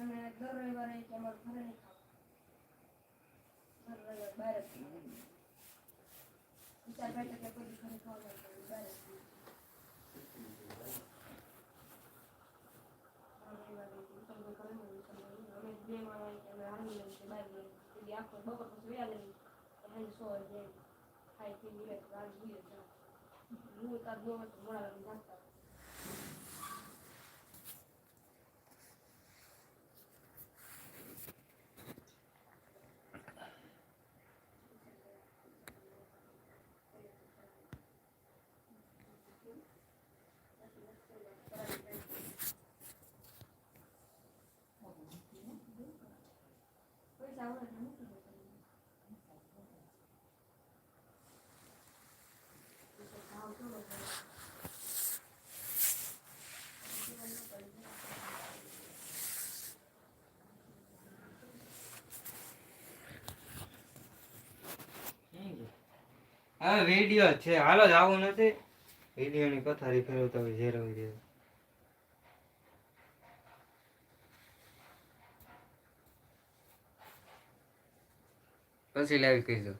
અને દર રવિવારે કે અમારે ઘરે નહીં ખાવું. દર રવિવારે બહાર જ. વિચાર ભાઈ તો કે કોઈ ઘરે ખાવા જાય બહાર જ ખાવું. દર રવિવારે વિશાલભાઈ ઘરે ને વિશાલભાઈ ઘરે. અમે બે માણસ હોય કે અમે હાલી લઈએ કે બહાર લઈએ. તે દી આખો બપોર પછી વયા લઈએ. તો સાંજે સો વાગે જાય. ખાઈ પીને નિરાંતે હવે વીડિયો છે. હાલો જ આવું નથી. વિડીયોની પથારી ફેરવતા હોય ઝેરવી દે પછી લાવી કહીજો